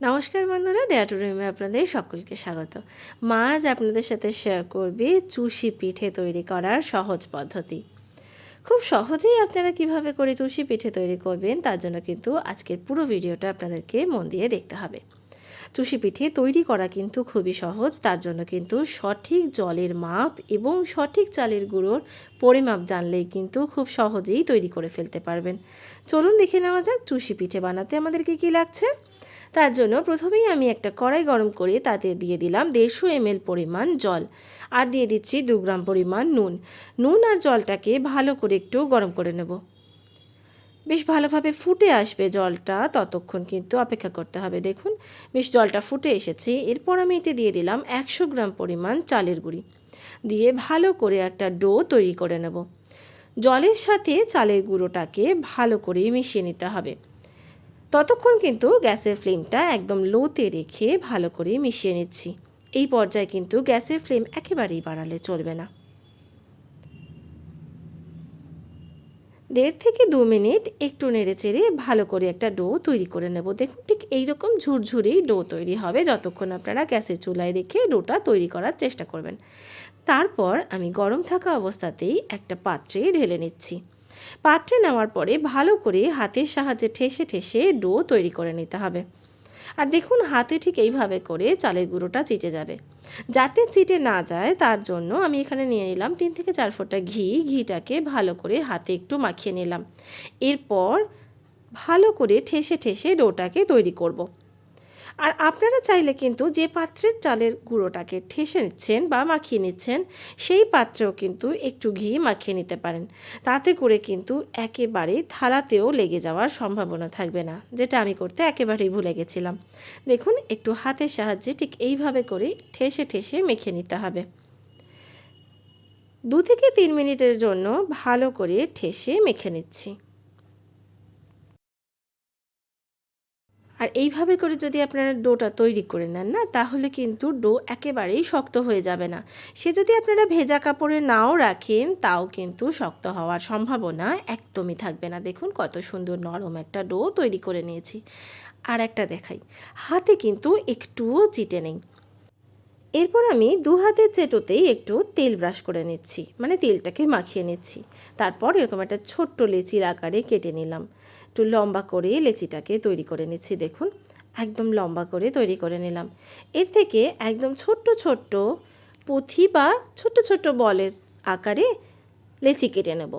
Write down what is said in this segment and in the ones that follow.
নমস্কার বন্ধুরা ডেয়াটু রুমে আপনাদের সকলকে স্বাগত। মা আজ আপনাদের সাথে শেয়ার করবে চুষি পিঠে তৈরি করার সহজ পদ্ধতি। খুব সহজেই আপনারা কীভাবে করে চুষি পিঠে তৈরি করবেন, তার জন্য কিন্তু আজকের পুরো ভিডিওটা আপনাদেরকে মন দিয়ে দেখতে হবে। চুষি পিঠে তৈরি করা কিন্তু খুবই সহজ, তার জন্য কিন্তু সঠিক জলের মাপ এবং সঠিক চালের গুঁড়োর পরিমাপ জানলেই কিন্তু খুব সহজেই তৈরি করে ফেলতে পারবেন। চলুন দেখে নেওয়া যাক, চুষি পিঠে বানাতে আমাদের কী কী লাগছে। তার জন্য প্রথমেই আমি একটা কড়াই গরম করে তাতে দিয়ে দিলাম দেড়শো এমএল পরিমাণ জল। আর দিয়ে দিচ্ছি দু গ্রাম পরিমাণ নুন। নুন আর জলটাকে ভালো করে একটু গরম করে নেব। বেশ ভালোভাবে ফুটে আসবে জলটা, ততক্ষণ কিন্তু অপেক্ষা করতে হবে। দেখুন, বেশ জলটা ফুটে এসেছে। এরপর আমি এতে দিয়ে দিলাম একশো গ্রাম পরিমাণ চালের গুঁড়ি। দিয়ে ভালো করে একটা ডো তৈরি করে নেব। জলের সাথে চালের গুঁড়োটাকে ভালো করে মিশিয়ে নিতে হবে। ততক্ষণ কিন্তু গ্যাসের ফ্লেমটা একদম লোতে রেখে ভালো করে মিশিয়ে নিচ্ছি। এই পর্যায়ে কিন্তু গ্যাসের ফ্লেম একেবারেই বাড়ালে চলবে না। দেড় থেকে দু মিনিট একটু নেড়ে চেড়ে ভালো করে একটা ডো তৈরি করে নেব। দেখুন, ঠিক এইরকম ঝুরঝুরি ডো তৈরি হবে। যতক্ষণ আপনারা গ্যাসের চুলায় রেখে ডোটা তৈরি করার চেষ্টা করবেন। তারপর আমি গরম থাকা অবস্থাতেই একটা পাত্রে ঢেলে নিচ্ছি। পাত্রে নেওয়ার পরে ভালো করে হাতের সাহায্যে ঠেসে ঠেসে ডো তৈরি করে নিতে হবে। আর দেখুন, হাতে ঠিক এইভাবে করে চালের গুঁড়োটা চিটে যাবে। যাতে চিটে না যায়, তার জন্য আমি এখানে নিয়ে নিলাম তিন থেকে চার ফোঁটা ঘি। ঘিটাকে ভালো করে হাতে একটু মাখিয়ে নিলাম। এরপর ভালো করে ঠেসে ঠেসে ডোটাকে তৈরি করব। আর আপনারা চাইলে কিন্তু যে পাত্রের চালের গুঁড়োটাকে ঠেসে নিচ্ছেন বা মাখিয়ে নিচ্ছেন, সেই পাত্রেও কিন্তু একটু ঘি মাখিয়ে নিতে পারেন। তাতে করে কিন্তু একেবারে থালাতেও লেগে যাওয়ার সম্ভাবনা থাকবে না, যেটা আমি করতে একেবারেই ভুলে গেছিলাম। দেখুন, একটু হাতের সাহায্যে ঠিক এইভাবে করে ঠেসে ঠেসে মেখে নিতে হবে। দু থেকে তিন মিনিটের জন্য ভালো করে ঠেসে মেখে নিচ্ছি। আর এইভাবে করে যদি আপনারা ডোটা তৈরি করে নেন না, তাহলে কিন্তু ডো একেবারেই শক্ত হয়ে যাবে না। সে যদি আপনারা ভেজা কাপড়ে নাও রাখেন, তাও কিন্তু শক্ত হওয়ার সম্ভাবনা একদমই থাকবে না। দেখুন কত সুন্দর নরম একটা ডো তৈরি করে নিয়েছি। আর একটা দেখাই। হাতে কিন্তু একটুও চিটে নেই। এরপর আমি দু হাতের চেটোতেই একটু তেল ব্রাশ করে নিচ্ছি মানে তেলটাকে মাখিয়ে নিচ্ছি। তারপর এরকম একটা ছোট্ট লেচির আকারে কেটে নিলাম। একটু লম্বা করে লেচিটাকে তৈরি করে নিচ্ছি, দেখুন। একদম লম্বা করে তৈরি করে নিলাম। এর থেকে একদম ছোট্ট ছোট্ট পুঁথি বা ছোট্ট ছোট্ট বলের আকারে লেচি কেটে নেব।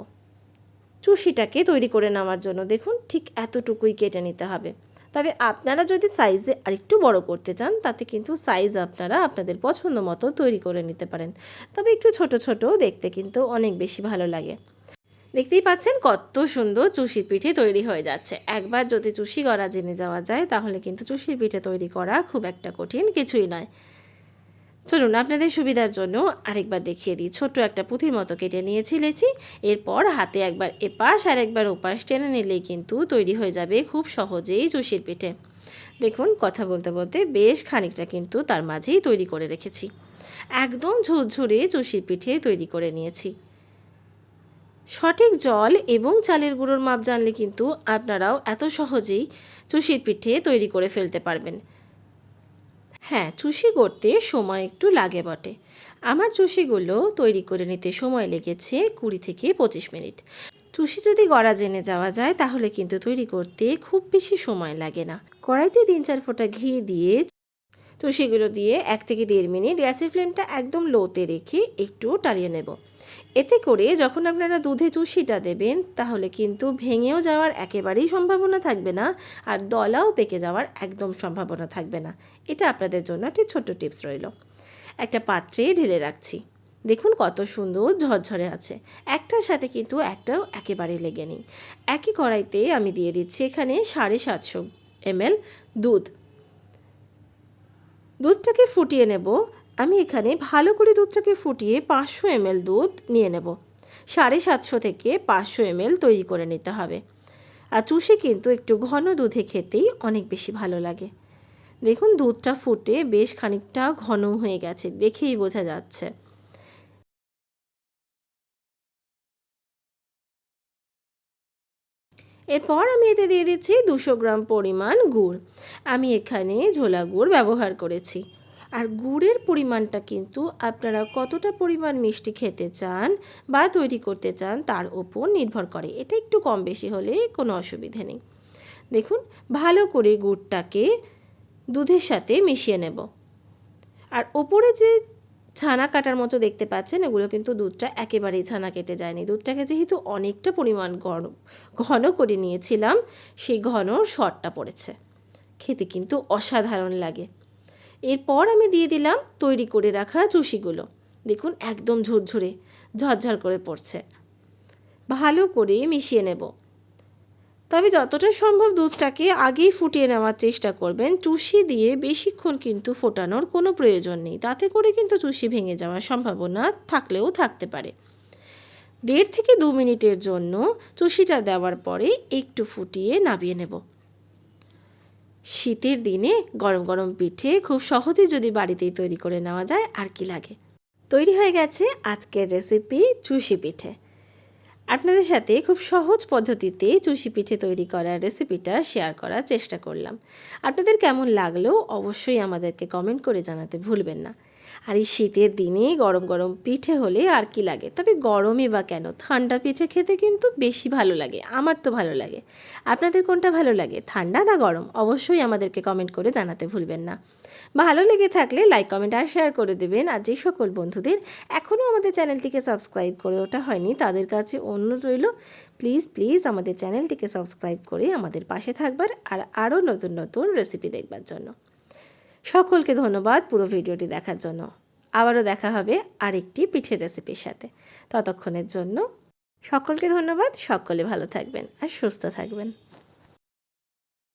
চুষিটাকে তৈরি করে নেওয়ার জন্য, দেখুন, ঠিক এতটুকুই কেটে নিতে হবে। তবে আপনারা যদি সাইজে আরেকটু বড় করতে চান, তাতে কিন্তু সাইজ আপনারা আপনাদের পছন্দ মতো তৈরি করে নিতে পারেন। তবে একটু ছোট ছোট দেখতে কিন্তু অনেক বেশি ভালো লাগে। দেখতেই পাচ্ছেন কত সুন্দর চুষির পিঠে তৈরি হয়ে যাচ্ছে। একবার যদি চুষি গড়া জেনে যাওয়া যায়, তাহলে কিন্তু চুষির পিঠে তৈরি করা খুব একটা কঠিন কিছুই নয়। চলুন আপনাদের সুবিধার জন্য আরেকবার দেখিয়ে দিই। ছোট্ট একটা পুঁথির মতো কেটে নিয়েছি লেচি, এরপর হাতে একবার এপাশ আর একবার ওপাশ টেনে নিলেই কিন্তু তৈরি হয়ে যাবে খুব সহজেই চুষির পিঠে। দেখুন, কথা বলতে বলতে বেশ খানিকটা কিন্তু তার মাঝেই তৈরি করে রেখেছি। একদম ঝুরঝুরে চুষির পিঠে তৈরি করে নিয়েছি। সঠিক জল এবং চালের গুঁড়োর মাপ জানলে কিন্তু আপনারাও এত সহজেই চুষির পিঠে তৈরি করে ফেলতে পারবেন। হ্যাঁ চুষি করতে সময় একটু লাগে বটে। আমার চুষিগুলো তৈরি করে নিতে সময় লেগেছে কুড়ি থেকে পঁচিশ মিনিট। চুষি যদি গড়া জেনে যাওয়া যায়, তাহলে কিন্তু তৈরি করতে খুব বেশি সময় লাগে না। কড়াইতে তিন চার ফোঁটা ঘি দিয়ে চুষিগুলো দিয়ে এক থেকে দেড় মিনিট গ্যাসের ফ্লেমটা একদম লোতে রেখে একটু টালিয়ে নেব। এতে করে যখন আপনারা দুধে চুষিটা দেবেন, তাহলে কিন্তু ভেঙেও যাওয়ার একেবারেই সম্ভাবনা থাকবে না, আর দলাও পেকে যাওয়ার একদম সম্ভাবনা থাকবে না। এটা আপনাদের জন্য একটি ছোট্ট টিপস রইল। একটা পাত্রে ঢেলে রাখছি। দেখুন কত সুন্দর ঝরঝরে আছে। একটার সাথে কিন্তু একটাও একেবারে লেগে নেই। একই কড়াইতে আমি দিয়ে দিচ্ছি এখানে সাড়ে সাতশো এমএল দুধ। দুধটাকে ফুটিয়ে নেব। আমি এখানে ভালো করে দুধটাকে ফুটিয়ে পাঁচশো এমএল দুধ নিয়ে নেব। সাড়ে সাতশো থেকে পাঁচশো এমএল তৈরি করে নিতে হবে। আর চুষে কিন্তু একটু ঘন দুধে খেতেই অনেক বেশি ভালো লাগে। দেখুন, দুধটা ফুটে বেশ খানিকটা ঘন হয়ে গেছে, দেখেই বোঝা যাচ্ছে। এরপর আমি এতে দিয়ে দিচ্ছি দুশো গ্রাম পরিমাণ গুড়। আমি এখানে ঝোলা গুড় ব্যবহার করেছি। আর গুড়ের পরিমাণটা কিন্তু আপনারা কতটা পরিমাণ মিষ্টি খেতে চান বা তৈরি করতে চান তার ওপর নির্ভর করে। এটা একটু কম বেশি হলে কোনো অসুবিধে নেই। দেখুন, ভালো করে গুড়টাকে দুধের সাথে মিশিয়ে নেব। আর ওপরে যে ছানা কাটার মতো দেখতে পাচ্ছেন, এগুলো কিন্তু দুধটা একেবারেই ছানা কেটে যায়নি। দুধটাকে যেহেতু অনেকটা পরিমাণ ঘন ঘন করে নিয়েছিলাম, সেই ঘন শটটা পড়েছে। খেতে কিন্তু অসাধারণ লাগে। এরপর আমি দিয়ে দিলাম তৈরি করে রাখা চুষিগুলো। দেখুন, একদম ঝুরঝুরে, ঝরঝর করে পড়ছে। ভালো করে মিশিয়ে নেব। তবে যতটা সম্ভব দুধটাকে আগেই ফুটিয়ে নেওয়ার চেষ্টা করবেন। চুষি দিয়ে বেশিক্ষণ কিন্তু ফোটানোর কোনো প্রয়োজন নেই। তাতে করে কিন্তু চুষি ভেঙে যাওয়ার সম্ভাবনা থাকলেও থাকতে পারে। দেড় থেকে দু মিনিটের জন্য চুষিটা দেওয়ার পরে একটু ফুটিয়ে নামিয়ে নেব। শীতের দিনে গরম গরম পিঠে খুব সহজে যদি বাড়িতেই তৈরি করে নেওয়া যায়, আর কি লাগে? তৈরি হয়ে গেছে আজকের রেসিপি চুষি পিঠে। আপনাদের সাথে খুব সহজ পদ্ধতিতে চুষি পিঠে তৈরি করার রেসিপিটা শেয়ার করার চেষ্টা করলাম। আপনাদের কেমন লাগল অবশ্যই আমাদেরকে কমেন্ট করে জানাতে ভুলবেন না। আর এই শীতের দিনে গরম গরম পিঠে হলে আর কি লাগে? তবে গরমে বা কেন? ঠান্ডা পিঠে খেতে কিন্তু বেশি ভালো লাগে, আমার তো ভালো লাগে। আপনাদের কোনটা ভালো লাগে, ঠান্ডা না গরম? অবশ্যই আমাদেরকে কমেন্ট করে জানাতে ভুলবেন না। ভালো লেগে থাকলে লাইক, কমেন্ট আর শেয়ার করে দেবেন। আর যে সকল বন্ধুদের এখনও আমাদের চ্যানেলটিকে সাবস্ক্রাইব করে ওঠা হয়নি, তাদের কাছে অন্য রইল, প্লিজ প্লিজ আমাদের চ্যানেলটিকে সাবস্ক্রাইব করে আমাদের পাশে থাকবার আর আরও নতুন নতুন রেসিপি দেখবার জন্য। সকলকে ধন্যবাদ পুরো ভিডিওটি দেখার জন্য। আবারও দেখা হবে আরেকটি পিঠের রেসিপির সাথে। ততক্ষণের জন্য সকলকে ধন্যবাদ, সকলে ভালো থাকবেন আর সুস্থ থাকবেন।